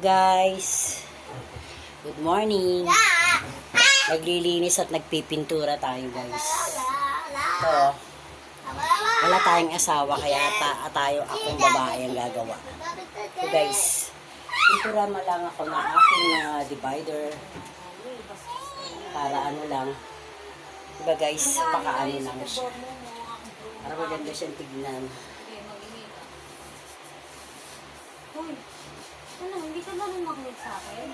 guys. Good morning. Naglilinis at nagpipintura tayo guys. Ito. Wala tayong asawa kaya ta tayo akong babae ang gagawa. So guys, pintura mo lang ako ng aking uh, divider. Para ano lang. Diba guys, paka ano lang siya. Para maganda siyang tignan. Hoy, ano, hindi ka marunong makinig sa akin?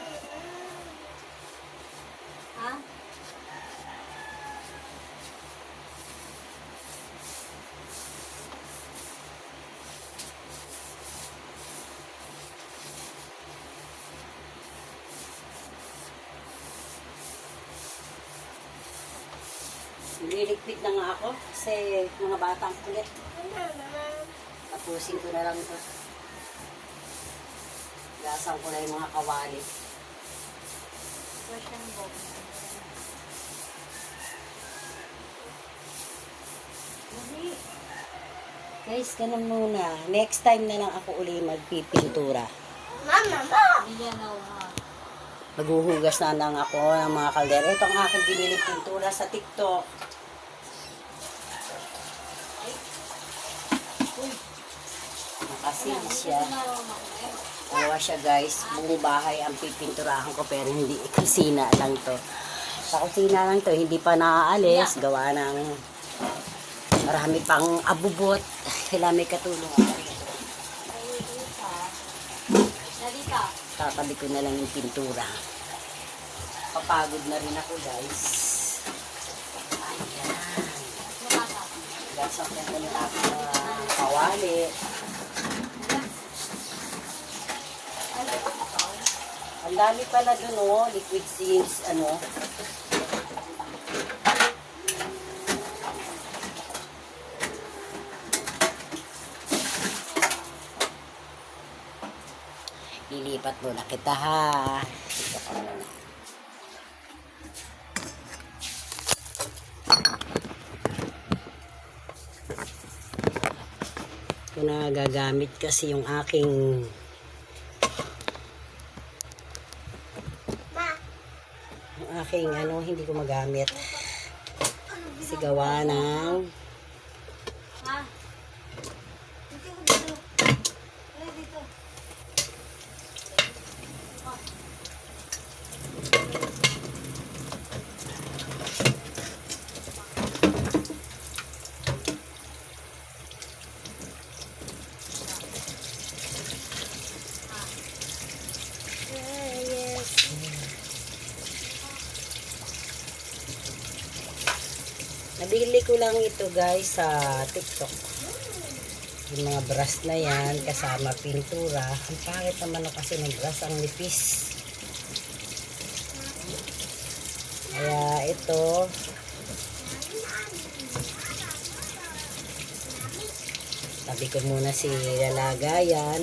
Ha? Nililigpit na nga ako kasi mga batang kulit. Tapusin ko na lang ito. Gasan ko na yung mga kawali. Russian box. Guys, ganun muna. Next time na lang ako uli magpipintura. Hindi yan na ha. Maghuhugas na lang ako ng mga kaldero. Ito ang aking biniling pintura sa TikTok. Nakasil siya. Dalawa siya guys. Buong bahay ang pipinturahan ko pero hindi kusina lang to. Sa kusina lang to, hindi pa naaalis. Gawa ng marami pang abubot. Kailangan may katulong ako. Tatabi ko na lang yung pintura. Papagod na rin ako guys. Ayan. Lumata. Gasak na rin aking mga kawali. Ang dami pala dun oh, liquid seals, ano. Lilipat muna kita ha. Ito ka muna. Na gagamit kasi yung aking yung aking ano, hindi ko magamit. Kasi gawa ng lang ito guys sa TikTok. Yung mga brush na yan, kasama pintura. Ang pangit naman na kasi ng brush, ang nipis. Kaya ito, tabi ko muna si lalagayan.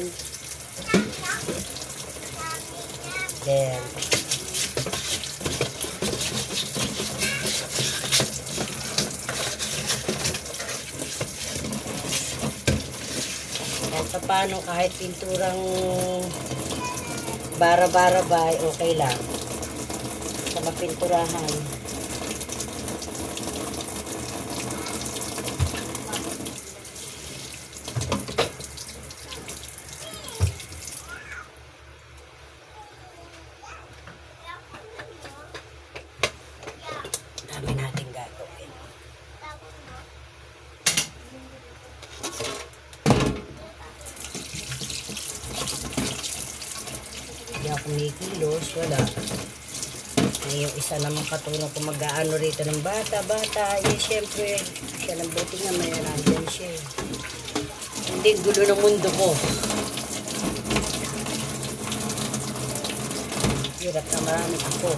Then, paano, kahit pinturang bara-bara ba, ay okay lang. Sa mapinturahan. Hindi ako kumikilos, wala. Eh, yung isa naman katulong kung mag-aano rito ng bata, bata, eh, syempre, siya ng buti nga may nandyan siya. Hindi gulo ng mundo ko. Hirap na marami ako.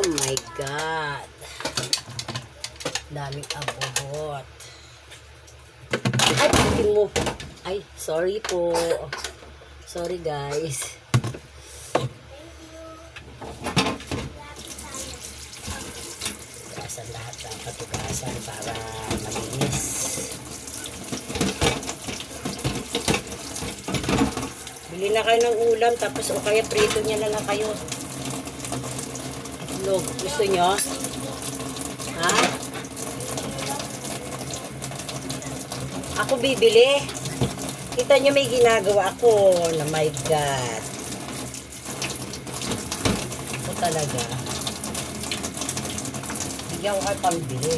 Oh my God. Daming abobot. Ay, pagkin mo. Sorry po. Sorry guys. Tugasan lahat ng patugasan para malinis. Bili na kayo ng ulam tapos o kaya prito niya na lang kayo. Itlog. Gusto nyo? Ha? Ako bibili. Kita nyo may ginagawa ako na my God. Ako talaga. Bigyan ko kayo pambili.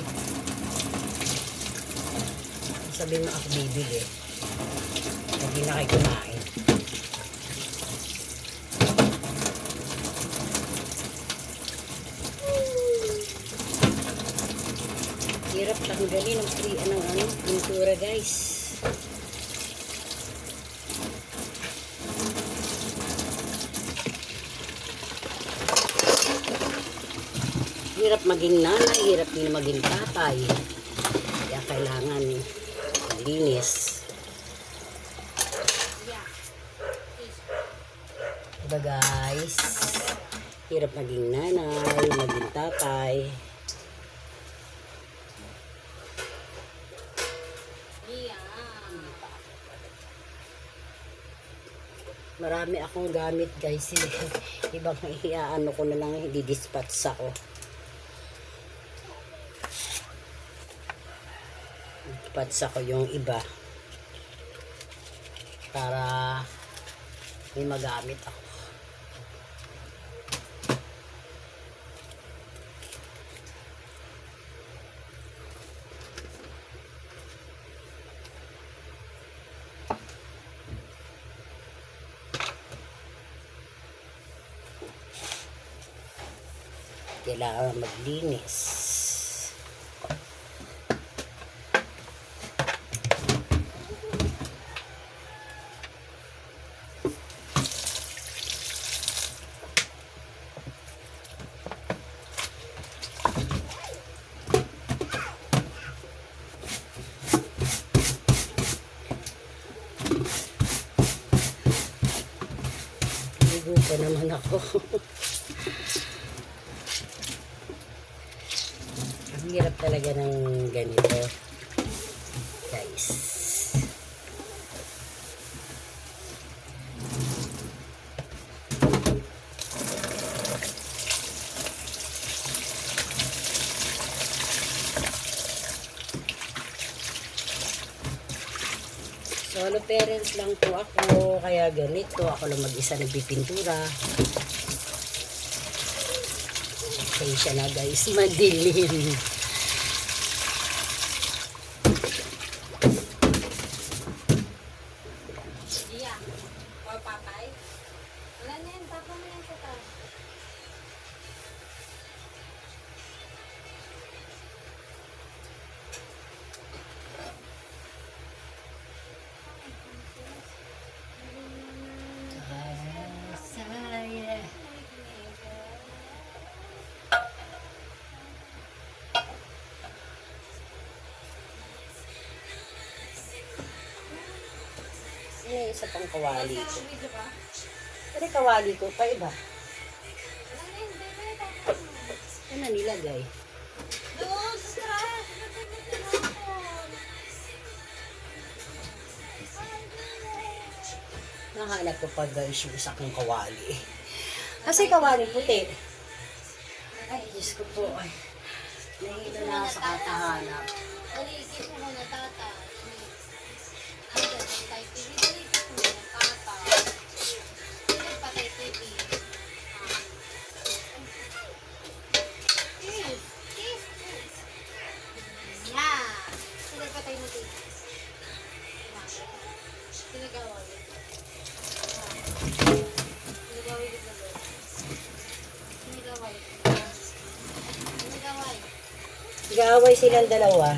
Sabihin mo ako bibili. Hindi na kayo kumain. Hirap tanggalin ang free, anong ano, pintura guys. Hirap maging nanay, hirap din maging tatay. Kaya kailangan malinis. Diba guys? Hirap maging nanay, maging tatay. Marami akong gamit guys. eh. Ibang ano ko na lang, di-dispatch ako. Dispatch ako yung iba. Para may magamit ako. Kailangan maglinis. Ligo pa naman ako. hirap talaga ng ganito. Guys. Solo parent lang po ako, kaya ganito. Ako lang mag-isa nagpipintura. Pasensya na guys, madilim. Isa pang kawali ko? Yung kawali ko? Pa iba? Na. Ano nilagay? Nahanap ko pa guys yung isa kong kawali. Kasi kawali puti. Ay, Diyos ko po. Ay, na sa katahanap. Daligid mo muna, tata. Nag-away silang dalawa.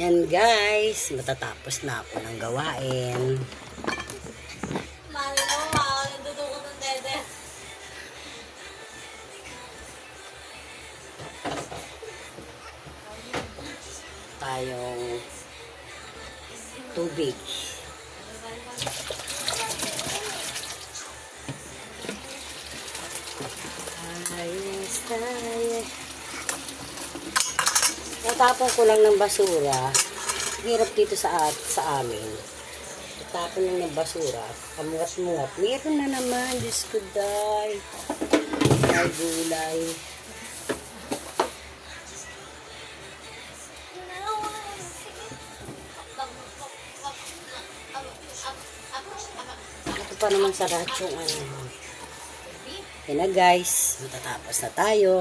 Yan guys, matatapos na ako ng gawain. Mahal mo, mahal. Nagduduko ng dede. Tayong tubig. Tayo. Natapon ko lang ng basura. Hirap dito sa at sa amin. Natapon lang ng basura. Kamulat-mulat. Meron na naman. Diyos ko, day. Ay, gulay. Ito pa naman sa yung ano. Yan na guys. Matatapos na tayo.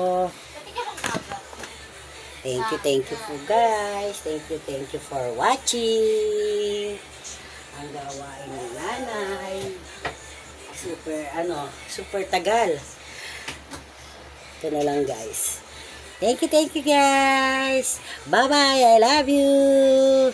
Thank you, thank you po guys. Thank you, thank you for watching. Ang gawain ni nanay. Super, ano, super tagal. Ito na lang guys. Thank you, thank you guys. Bye-bye. I love you.